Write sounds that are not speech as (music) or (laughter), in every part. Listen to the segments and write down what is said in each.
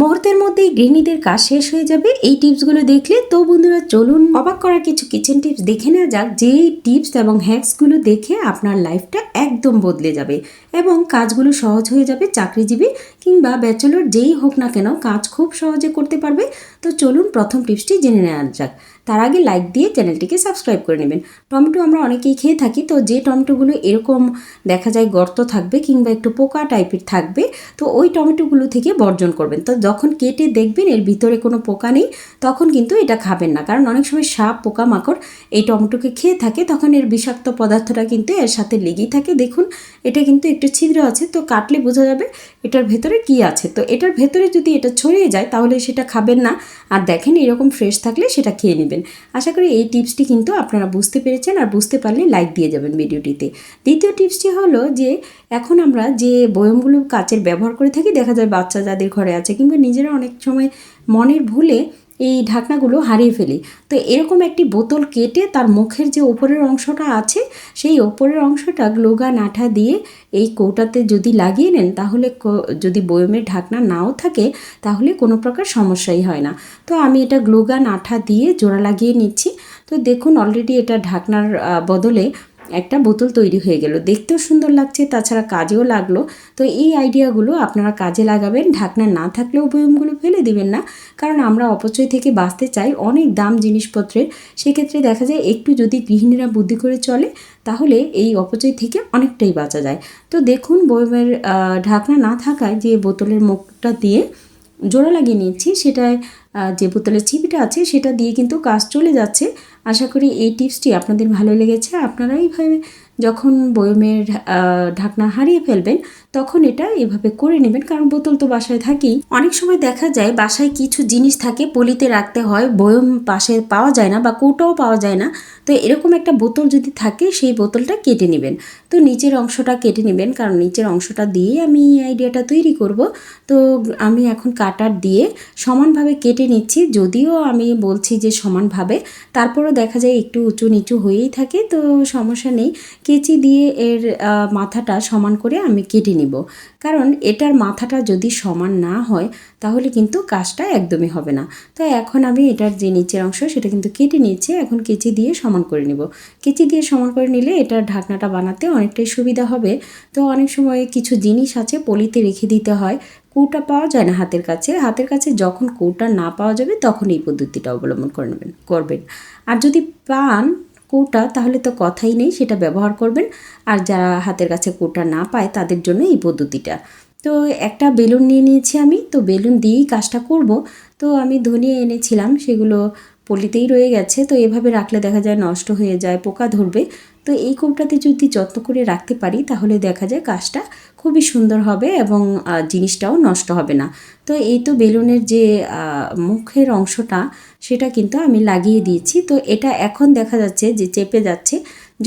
মুহূর্তের মধ্যেই গৃহিণীদের কাজ শেষ হয়ে যাবে। এই টিপসগুলো দেখলে তো বন্ধুরা চলুন অবাক করার কিছু কিচেন টিপস দেখে নেওয়া যাক। যে টিপস এবং হ্যাক্সগুলো দেখে আপনার লাইফটা একদম বদলে যাবে এবং কাজগুলো সহজ হয়ে যাবে চাকরিজীবী কিংবা ব্যাচেলর যেই হোক না কেন কাজ খুব সহজে করতে পারবে। তো চলুন প্রথম টিপসটি জেনে নেওয়া যাক। তার আগে লাইক দিয়ে চ্যানেলটিকে সাবস্ক্রাইব করে নেবেন। টমেটো আমরা অনেকেই খেয়ে থাকি, তো যে টমেটোগুলো এরকম দেখা যায় গর্ত থাকবে কিংবা একটু পোকা টাইপের থাকবে, তো ওই টমেটোগুলো থেকে বর্জন করবেন। তো যখন কেটে দেখবেন এর ভিতরে কোনো পোকা নেই, তখন কিন্তু এটা খাবেন না। কারণ অনেক সময় সাপ, পোকামাকড় এই টমেটোকে খেয়ে থাকে, তখন এর বিষাক্ত পদার্থটা কিন্তু এর সাথে লেগেই থাকে। দেখুন, এটা কিন্তু একটু ছিদ্র আছে, তো কাটলে বোঝা যাবে এটার ভেতরে কি আছে? তো এটার ভেতরে যদি এটা ছড়িয়ে যায়, তাহলে সেটা খাবেন না। আর দেখেন, এরকম ফ্রেশ থাকলে সেটা খেয়ে নেবেন। আশা করি এই টিপসটি কিন্তু আপনারা বুঝতে পেরেছেন আর বুঝতে পারলে লাইক দিয়ে যাবেন ভিডিওটিতে। দ্বিতীয় টিপসটি হলো যে, এখন আমরা যে বয়মগুলো কাচের ব্যবহার করে থাকি, দেখা যায় বাচ্চা যাদের ঘরে আছে কিংবা নিজেরা অনেক সময় মনের ভুলে এই ঢাকনাগুলো হারিয়ে ফেলি। তো এরকম একটি বোতল কেটে তার মুখের যে ওপরের অংশটা আছে, সেই ওপরের অংশটা গ্লোগান আঠা দিয়ে এই কৌটাতে যদি লাগিয়ে নেন, তাহলে যদি বয়মের ঢাকনা নাও থাকে, তাহলে কোনো প্রকার সমস্যাই হয় না। তো আমি এটা গ্লোগান আঠা দিয়ে জোড়া লাগিয়ে নিচ্ছি। তো দেখুন অলরেডি এটা ঢাকনার বদলে একটা বোতল তৈরি হয়ে গেল। দেখতেও সুন্দর লাগছে, তাছাড়া কাজেও লাগল। তো এই আইডিয়াগুলো আপনারা কাজে লাগাবেন, ঢাকনা না থাকলেও বয়মগুলো ফেলে দিবেন না। কারণ আমরা অপচয় থেকে বাঁচতে চাই অনেক দাম জিনিসপত্রের। সেক্ষেত্রে দেখা যায় একটু যদি গৃহিণীরা বুদ্ধি করে চলে, তাহলে এই অপচয় থেকে অনেকটাই বাঁচা যায়। তো দেখুন, বয়মের ঢাকনা না থাকায় যে বোতলের মুখটা দিয়ে জোড়া লাগিয়ে নিয়েছি, সেটায় যে বোতলের চিপিটা আছে, সেটা দিয়ে কিন্তু কাজ চলে যাচ্ছে। আশা করি এই টিপসটি আপনাদের ভালো লেগেছে। আপনারা এইভাবে যখন বয়মের ঢাকনা হারিয়ে ফেলবেন তখন এটা এভাবে করে নেবেন, কারণ বোতল তো বাসায় থাকেই। অনেক সময় দেখা যায় বাসায় কিছু জিনিস থাকে, পলিতে রাখতে হয়, বয়ম পাশে পাওয়া যায় না বা কৌটাও পাওয়া যায় না। তো এরকম একটা বোতল যদি থাকে, সেই বোতলটা কেটে নেবেন। তো নিচের অংশটা কেটে নেবেন, কারণ নিচের অংশটা দিয়ে আমি এই আইডিয়াটা তৈরি করব। তো আমি এখন কাটার দিয়ে সমানভাবে কেটে নিচ্ছি, যদিও আমি বলছি যে সমানভাবে। তারপরও দেখা যায় একটু উঁচু নিচু হয়েই থাকে, তো সমস্যা নেই। কেচি দিয়ে এর মাথাটা সমান করে আমি কেটে নিব। কারণ এটার মাথাটা যদি সমান না হয়, তাহলে কিন্তু কাজটা একদমই হবে না। তো এখন আমি এটার যে নিচের অংশ, সেটা কিন্তু কেটে নিয়েছি। এখন কেচি দিয়ে সমান করে নিব। কেচি দিয়ে সমান করে নিলে এটার ঢাকনাটা বানাতে অনেকটাই সুবিধা হবে। তো অনেক সময় কিছু জিনিস আছে, পলিতে রেখে দিতে হয়। কৌটা পাওয়া যায় না হাতের কাছে। হাতের কাছে যখন কৌটা না পাওয়া যাবে, তখন এই পদ্ধতিটা অবলম্বন করে নেবেন, করবেন। আর যদি পান কৌটা, তাহলে তো কথাই নেই, সেটা ব্যবহার করবেন। আর যারা হাতের কাছে কৌটা না পায়, তাদের জন্য এই পদ্ধতিটা। তো একটা বেলুন নিয়ে নিয়েছি আমি। তো বেলুন দিয়েই কাজটা করব। তো আমি ধনিয়া এনেছিলাম, সেগুলো পলিতেই রয়ে গেছে, তো এভাবে রাখলে দেখা যায় নষ্ট হয়ে যায়, পোকা ধরবে। তো এই কৌটাতে যদি যত্ন করে রাখতে পারি, তাহলে দেখা যায় কাজটা খুবই সুন্দর হবে এবং জিনিসটাও নষ্ট হবে না। তো এই তো বেলুনের যে মুখের অংশটা, সেটা কিন্তু আমি লাগিয়ে দিয়েছি। তো এটা এখন দেখা যাচ্ছে যে চেপে যাচ্ছে।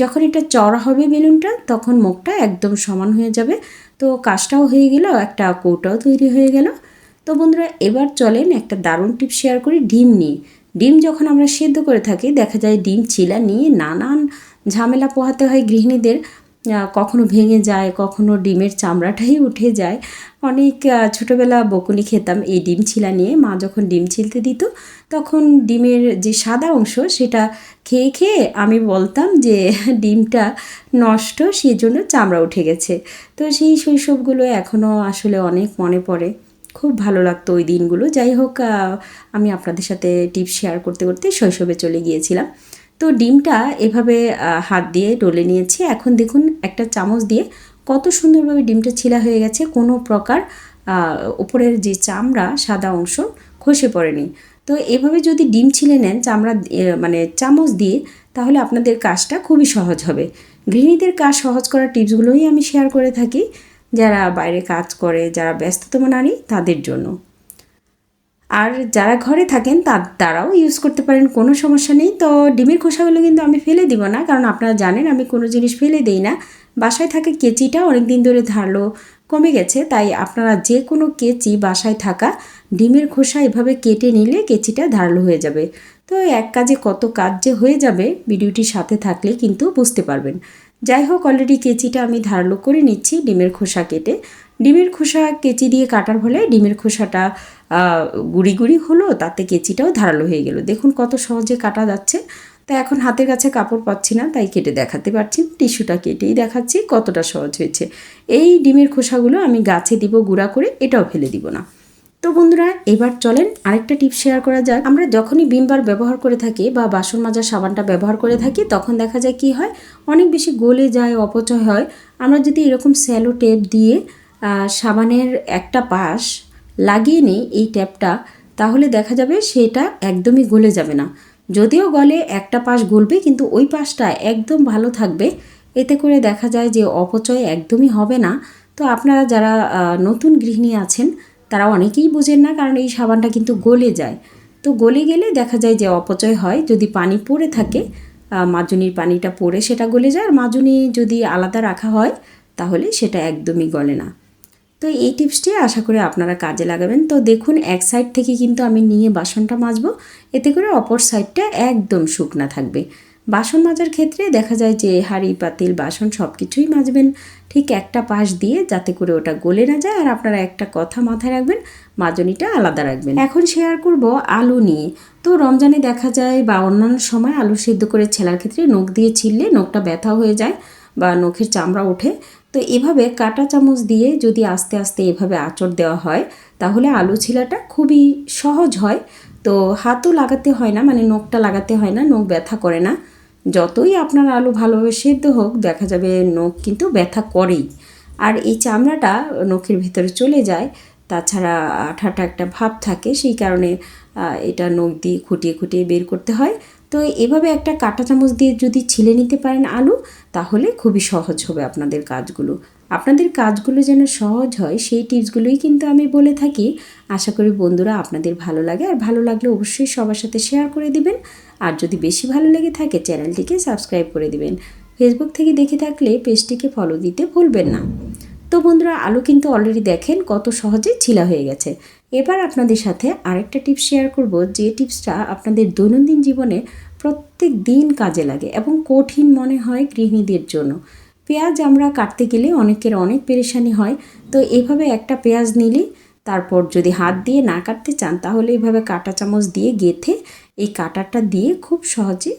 যখন এটা চড়া হবে বেলুনটা, তখন মুখটা একদম সমান হয়ে যাবে। তো কাজটাও হয়ে গেল, একটা কৌটাও তৈরি হয়ে গেল। তো বন্ধুরা, এবার চলেন একটা দারুণ টিপ শেয়ার করি, ডিম নিয়ে। ডিম যখন আমরা সেদ্ধ করে থাকি, দেখা যায় ডিম চিলা নিয়ে নানান ঝামেলা পোহাতে হয় গৃহিণীদের। কখনো ভেঙে যায়, কখনো ডিমের চামড়াটাই উঠে যায়। অনেক ছোটবেলা বকুনি খেতাম এই ডিম ছিলা নিয়ে। মা যখন ডিম ছিলতে দিত, তখন ডিমের যে সাদা অংশ সেটা খেয়ে খেয়ে আমি বলতাম যে, (laughs) ডিমটা নষ্ট সেই জন্য চামড়া উঠে গেছে। তো সেই শৈশবগুলো এখনও আসলে অনেক মনে পড়ে। খুব ভালো লাগতো ওই দিনগুলো। যাই হোক আমি আপনাদের সাথে টিপস শেয়ার করতে করতে শৈশবে চলে গিয়েছিলাম। তো ডিমটা এভাবে হাত দিয়ে ডলে নিয়েছি। এখন দেখুন, একটা চামচ দিয়ে কত সুন্দরভাবে ডিমটা ছিলা হয়ে গেছে। কোনো প্রকার উপরের যে চামড়া, সাদা অংশ খসে পড়েনি। তো এভাবে যদি ডিম ছিলে নেন, চামড়া মানে চামচ দিয়ে, তাহলে আপনাদের কাজটা খুবই সহজ হবে। গৃহিণীদের কাজ সহজ করার টিপসগুলোই আমি শেয়ার করে থাকি। যারা বাইরে কাজ করে, যারা ব্যস্ততম নারী, তাদের জন্য। আর যারা ঘরে থাকেন তার তারাও ইউজ করতে পারেন, কোনো সমস্যা নেই। তো ডিমের খোসাগুলো কিন্তু আমি ফেলে দিব না, কারণ আপনারা জানেন আমি কোনো জিনিস ফেলে দিই না। বাসায় থাকা কেচিটা অনেক দিন ধরে ধারলো, কমে গেছে, তাই আপনারা যে কোনো কেচি বাসায় থাকা ডিমের খোসা এভাবে কেটে নিলে কেচিটা ধারালো হয়ে যাবে। তো এক কাজে কত কাজ যে হয়ে যাবে, ভিডিওটির সাথে থাকলে কিন্তু বুঝতে পারবেন। যাই হোক অলরেডি কেচিটা আমি ধারালো করে নিচ্ছি ডিমের খোসা কেটে। ডিমের খোসা কেচি দিয়ে কাটার ফলে ডিমের খোসাটা গুড়ি গুড়ি হলো, তাতে কেচিটাও ধারালো হয়ে গেল। দেখুন কত সহজে কাটা যাচ্ছে। তা এখন হাতের কাছে কাপড় পাচ্ছি না, তাই কেটে দেখাতে পারছি টিস্যুটা কেটেই দেখাচ্ছি কতটা সহজ হয়েছে। এই ডিমের খোসাগুলো আমি গাছে দিব, গুঁড়া করে, এটাও ফেলে দিব না। তো বন্ধুরা, এবার চলেন আরেকটা টিপ শেয়ার করা যাক। আমরা যখনই বিমবার ব্যবহার করে থাকি বা বাসন মাজার সাবানটা ব্যবহার করে থাকি, তখন দেখা যায় কি হয়? অনেক বেশি গলে যায়, অপচয় হয়। আমরা যদি এরকম স্যালো টেপ দিয়ে সাবানের একটা পাশ লাগিয়ে নিই এই ট্যাপটা, তাহলে দেখা যাবে সেটা একদমই গলে যাবে না। যদিও গলে, একটা পাশ গলবে, কিন্তু ওই পাশটা একদম ভালো থাকবে। এতে করে দেখা যায় যে অপচয় একদমই হবে না। তো আপনারা যারা নতুন গৃহিণী আছেন তারা অনেকেই বোঝেন না, কারণ এই সাবানটা কিন্তু গলে যায়। তো গলে গেলে দেখা যায় যে অপচয় হয়। যদি পানি পড়ে থাকে মাজুনির পানিটা পড়ে সেটা গলে যায়। আর মাজুনি যদি আলাদা রাখা হয়, তাহলে সেটা একদমই গলে না। তো এই টিপসটি আশা করি আপনারা কাজে লাগাবেন। তো দেখুন, এক সাইড থেকে কিন্তু আমি নিয়ে বাসনটা মাজবো। এতে করে অপর সাইডটা একদম শুকনা থাকবে। বাসন মাজার ক্ষেত্রে দেখা যায় যে হাঁড়ি, পাতিল, বাসন সব কিছুই মাজবেন। ঠিক একটা পাশ দিয়ে যাতে করে ওটা গলে না যায়। আর আপনারা একটা কথা মাথায় রাখবেন, মাজনিটা আলাদা রাখবেন। এখন শেয়ার করব আলু নিয়ে। তো রমজানে দেখা যায় বা অন্যান্য সময় আলু সিদ্ধ করে ছেলার ক্ষেত্রে নখ দিয়ে ছিললে নখটা ব্যথা হয়ে যায় বা নখের চামড়া ওঠে। তো এভাবে কাঁটা চামচ দিয়ে যদি আস্তে আস্তে এভাবে আঁচড় দেওয়া হয়, তাহলে আলু ছিলাটা খুবই সহজ হয়। তো হাতও লাগাতে হয় না মানে নখটা লাগাতে হয় না, নখ ব্যথা করে না। যতই আপনার আলু ভালোভাবে সেদ্ধ হোক, দেখা যাবে নখ কিন্তু ব্যথা করেই। আর এই চামড়াটা নখের ভিতরে চলে যায়, তাছাড়া আঠাটা একটা ভাব থাকে, সেই কারণে এটা নখ দিয়ে খুঁটিয়ে খুঁটিয়ে বের করতে হয়। তো এভাবে একটা কাঁটা চামচ দিয়ে যদি ছিলে নিতে পারেন আলু, তাহলে খুবই সহজ হবে আপনাদের কাজগুলো। আপনাদের কাজগুলো যেন সহজ হয়, সেই টিপসগুলোই কিন্তু আমি বলে থাকি। আশা করি বন্ধুরা আপনাদের ভালো লাগে। আর ভালো লাগলে অবশ্যই সবার সাথে শেয়ার করে দিবেন। আর যদি বেশি ভালো লেগে থাকে, চ্যানেলটিকে সাবস্ক্রাইব করে দিবেন। ফেসবুক থেকে দেখে থাকলে পেজটিকে ফলো দিতে ভুলবেন না। তো বন্ধুরা, আলু কিন্তু অলরেডি দেখেন কত সহজে ছিলা হয়ে গেছে। এবার আপনাদের সাথে আরেকটা টিপস শেয়ার করব। যে টিপসটা আপনাদের দৈনন্দিন জীবনে প্রত্যেক দিন কাজে লাগে এবং কঠিন মনে হয় গৃহিণীদের জন্য। পেঁয়াজ আমরা কাটতে গেলে অনেকের অনেক পেরেশানি হয়। তো এভাবে একটা পেঁয়াজ নিলে, তারপর যদি হাত দিয়ে না কাটতে চান, তাহলে এইভাবে কাঁটা চামচ দিয়ে গেথে এই কাটারটা দিয়ে খুব সহজে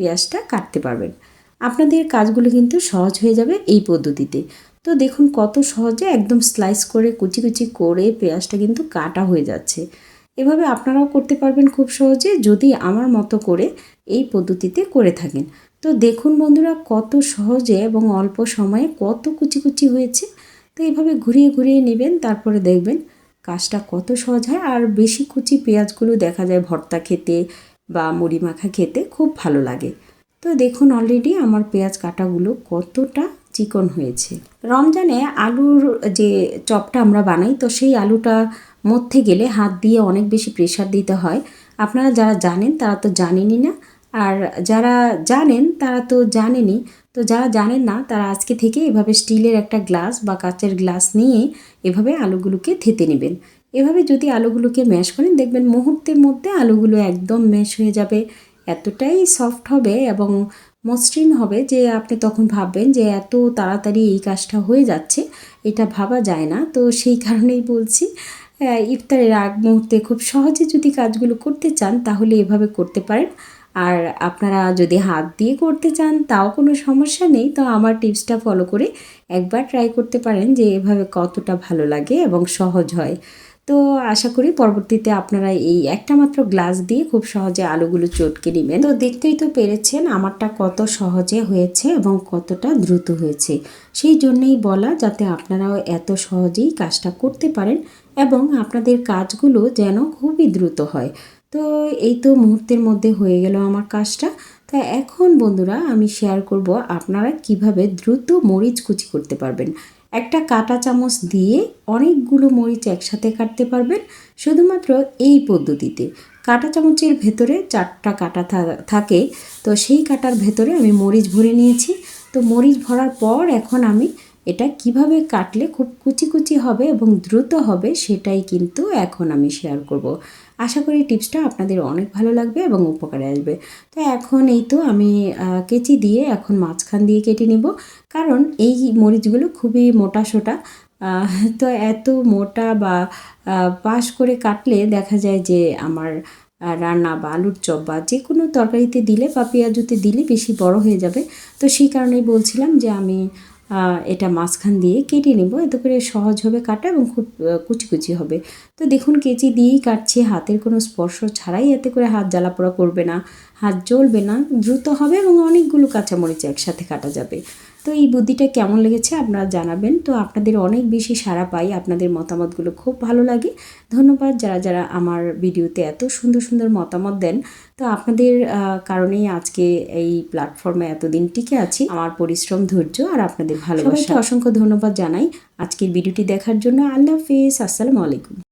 পেঁয়াজটা কাটতে পারবেন। আপনাদের কাজগুলো কিন্তু সহজ হয়ে যাবে এই পদ্ধতিতে। তো দেখুন কত সহজে একদম স্লাইস করে, কুচি কুচি করে পেঁয়াজটা কিন্তু কাটা হয়ে যাচ্ছে। এভাবে আপনারাও করতে পারবেন খুব সহজে যদি আমার মতো করে এই পদ্ধতিতে করে থাকেন। তো দেখুন বন্ধুরা, কত সহজে এবং অল্প সময়ে কত কুচি কুচি হয়েছে। তো এইভাবে ঘুরিয়ে ঘুরিয়ে নেবেন, তারপরে দেখবেন কাজটা কত সহজ হয়। আর বেশি কুচি পেঁয়াজগুলো দেখা যায় ভর্তা খেতে বা মুড়ি মাখা খেতে খুব ভালো লাগে। তো দেখুন অলরেডি আমার পেঁয়াজ কাটাগুলো কতটা চিকন হয়েছে। রমজানে আলুর যে চপটা আমরা বানাই, তো সেই আলুটা মধ্যে গেলে হাত দিয়ে অনেক বেশি প্রেশার দিতে হয়। আপনারা যারা জানেন, তারা তো জানেনই না। আর যারা জানেন, তারা তো জানেনই তো যারা জানেন না, তারা আজকে থেকে এভাবে স্টিলের একটা গ্লাস বা কাচের গ্লাস নিয়ে এভাবে আলুগুলোকে থেতে নেবেন। এভাবে যদি আলুগুলোকে ম্যাশ করেন, দেখবেন মুহূর্তের মধ্যে আলুগুলো একদম ম্যাশ হয়ে যাবে। এতটাই সফট হবে এবং মসৃণ হবে যে আপনি তখন ভাববেন যে এত তাড়াতাড়ি এই কাজটা হয়ে যাচ্ছে, এটা ভাবা যায় না। তো সেই কারণেই বলছি ইফতারের আগ মুহূর্তে খুব সহজে যদি কাজগুলো করতে চান, তাহলে এভাবে করতে পারেন। আর আপনারা যদি হাত দিয়ে করতে চান, তাও কোনো সমস্যা নেই। তো আমার টিপসটা ফলো করে একবার ট্রাই করতে পারেন যে এভাবে কতটা ভালো লাগে এবং সহজ হয়। তো আশা করি পরবর্তীতে আপনারা এই একটা মাত্র গ্লাস দিয়ে খুব সহজে আলুগুলো চটকে নেবেন। তো দেখতেই তো পেরেছেন আমারটা কত সহজে হয়েছে এবং কতটা দ্রুত হয়েছে। সেই জন্যই বলা যাতে আপনারাও এত সহজেই কাজটা করতে পারেন এবং আপনাদের কাজগুলো যেন খুবই দ্রুত হয়। তো এই তো মুহূর্তের মধ্যে হয়ে গেল আমার কাজটা। তা এখন বন্ধুরা আমি শেয়ার করব আপনারা কীভাবে দ্রুত মরিচ কুচি করতে পারবেন। একটা কাঁটা চামচ দিয়ে অনেকগুলো মরিচ একসাথে কাটতে পারবেন, শুধুমাত্র এই পদ্ধতিতে। কাঁটা চামচের ভেতরে চারটা কাটা থাকে, তো সেই কাটার ভেতরে আমি মরিচ ভরে নিয়েছি। তো মরিচ ভরার পর এখন আমি এটা কীভাবে কাটলে খুব কুচি কুচি হবে এবং দ্রুত হবে সেটাই কিন্তু এখন আমি শেয়ার করব। আশা করি টিপসটা আপনাদের অনেক ভালো লাগবে এবং উপকারে আসবে। তো এখন এই তো আমি কেচি দিয়ে এখন মাঝখান দিয়ে কেটে নেব। কারণ এই মরিচগুলো খুবই মোটা সোটা। তো এত মোটা বা পাশ করে কাটলে দেখা যায় যে আমার রান্না বা আলুর চপ বা যে কোনো তরকারিতে দিলে বা পেঁয়াজুতে দিলে বেশি বড় হয়ে যাবে। তো সেই কারণেই বলছিলাম যে আমি এটা মাঝখান দিয়ে কেটে নেব। এতে করে সহজ হবে কাটা এবং খুব কুচিকুচি কুচি কুচি হবে। তো দেখুন, কেচি দিয়েই কাটছি। হাতের কোনো স্পর্শ ছাড়াই এতে করে হাত জ্বালা পোড়া করবে না। হাত জ্বলবে না। দ্রুত হবে এবং অনেকগুলো কাঁচামরিচ একসাথে কাটা যাবে। তো এই বুদ্ধিটা কেমন লেগেছে আপনারা জানাবেন। তো আপনাদের অনেক বেশি সাড়া পাই, আপনাদের মতামতগুলো খুব ভালো লাগে। ধন্যবাদ যারা যারা আমার ভিডিওতে এত সুন্দর সুন্দর মতামত দেন। তো আপনাদের কারণেই আজকে এই প্ল্যাটফর্মে এতদিন টিকে আছি। আমার পরিশ্রম, ধৈর্য আর আপনাদের ভালোবাসা। অসংখ্য ধন্যবাদ জানাই। আজকের ভিডিওটি দেখার জন্য আল্লাহ হাফেজ। আসসালামু আলাইকুম।